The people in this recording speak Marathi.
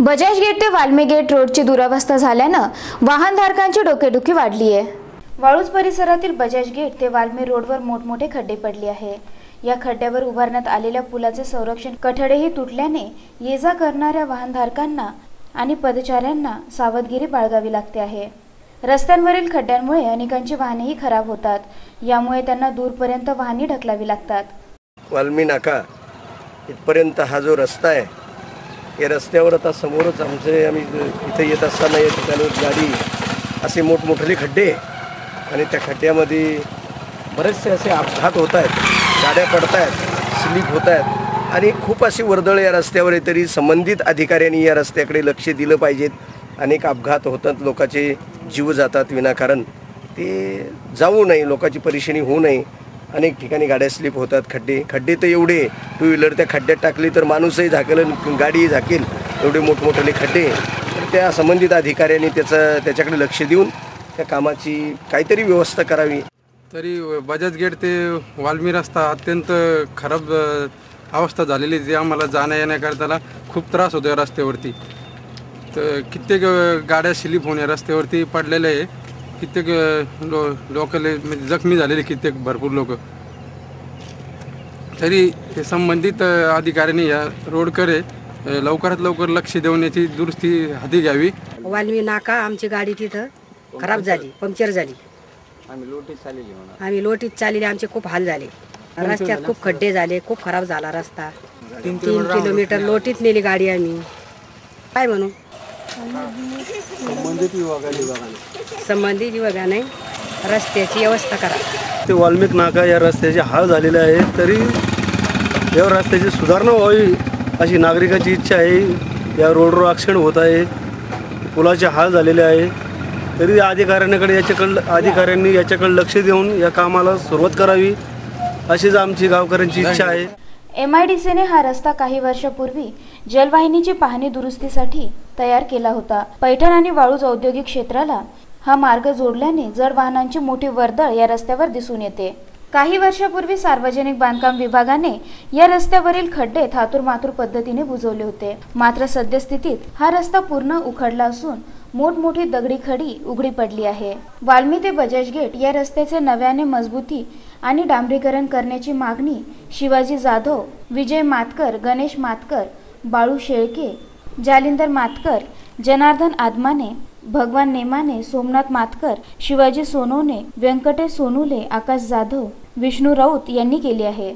बजाज गेट ते वाल्मी गेट रोडची दुरावस्था झाल्यानं वाहनधारकांची डोकेदुखी वाढली आहे. वाळूज परिसरातील बजाज गेट ते वाल्मी रोडवर मोठमोठे खड्डे पडले आहे. या खड्ड्यावर उभारण्यात आलेल्या पुलाचे संरक्षण कठडेही तुटल्याने ये जा करणाऱ्या वाहनधारकांना आणि पदचाऱ्यांना सावधगिरी बाळगावी लागते आहे. रस्त्यांवरील खड्ड्यांमुळे अनेकांची वाहनेही खराब होतात. यामुळे त्यांना दूरपर्यंत वाहने ढकलावी लागतात. वाल्मी नाका. इथपर्यंत हा जो रस्ता आहे या रस्त्यावर आता समोरच आमचे आम्ही इथे येत असताना या ठिकाणी गाडी असे मोठमोठे खड्डे आणि त्या खड्ड्यामध्ये बरेचसे असे अपघात होत आहेत गाड्या पडत आहेत स्लिप होत आहेत आणि खूप अशी वर्दळ या रस्त्यावर आहे तरी संबंधित अधिकाऱ्यांनी या रस्त्याकडे लक्ष दिलं पाहिजेत. अनेक अपघात होतात लोकांचे जीव जातात विनाकारण. ते जाऊ नये लोकांची परेशानी होऊ नये. अनेक ठिकाणी गाड्या स्लिप होतात खड्डे. खड्डे तर एवढे टू व्हीलर त्या खड्ड्यात टाकली तर माणूसही झाकेल गाडीही झाकेल. एवढे मोठमोठाले खड्डे. तर त्या संबंधित अधिकाऱ्यांनी त्याचं त्याच्याकडे लक्ष देऊन त्या कामाची काहीतरी व्यवस्था करावी. तरी बजाज गेट ते वाल्मी रस्ता अत्यंत खराब अवस्था झालेली आहे. जे आम्हाला जाण्या येण्याकरताला खूप त्रास होतो रस्त्यावरती. तर कित्येक गाड्या स्लिप होण्या रस्त्यावरती पडलेल्या आहे. कित्येक लो लोकल म्हणजे जखमी झालेले कित्येक भरपूर लोक. तरी हे संबंधित अधिकाऱ्यांनी या रोडकडे लवकरात लवकर लक्ष देऊन याची दुरुस्ती हाती घ्यावी. वाल्मी नाका आमची गाडी तिथं खराब झाली पंक्चर झाली. आम्ही लोटीत चाललेले आमचे खूप हाल झाले. रस्त्यात खूप खड्डे झाले खूप खराब झाला रस्ता. तीन किलोमीटर लोटीत नेली गाडी आम्ही. काय म्हणू? संबंधित विभागाने रस्त्याची व्यवस्था करा. ते वाल्मिक नाका या रस्त्याचे हाल झालेले आहेत तरी या रस्त्याची सुधारणा व्हावी अशी नागरिकाची इच्छा आहे. या रोडवर ॲक्सिडेंट होत आहे. पुलाचे हाल झालेले आहे. तरी अधिकाऱ्यांकडे याच्याकडं अधिकाऱ्यांनी याच्याकडे लक्ष देऊन या कामाला सुरुवात करावी अशीच आमची गावकऱ्यांची इच्छा आहे. एम आय डी सीने हा रस्ता काही वर्षापूर्वी जलवाहिनीची पाहणी दुरुस्तीसाठी तयार केला होता. पैठण आणि वाळूज औद्योगिक क्षेत्राला हा मार्ग जोडल्याने जड वाहनांची मोठी वर्दळ या रस्त्यावर दिसून येते. काही वर्षापूर्वी सार्वजनिक बांधकाम विभागाने या रस्त्यावरील खड्डे थातूर मातूर पद्धतीने बुजवले होते. मात्र सद्यस्थितीत हा रस्ता पूर्ण उखडला असून मोठमोठी दगडी खडी उघडी पडली आहे. वाल्मी ते बजाज गेट या रस्त्याचे नव्याने मजबूती आणि डांबरीकरण करण्याची मागणी शिवाजी जाधव विजय मातकर गणेश मातकर बाळू शेळके जालिंदर मातकर जनार्दन आदमाने भगवान नेमाने सोमनाथ मातकर शिवाजी सोनवणे व्यंकटेश सोनुले आकाश जाधव विष्णू राऊत यांनी केली आहे.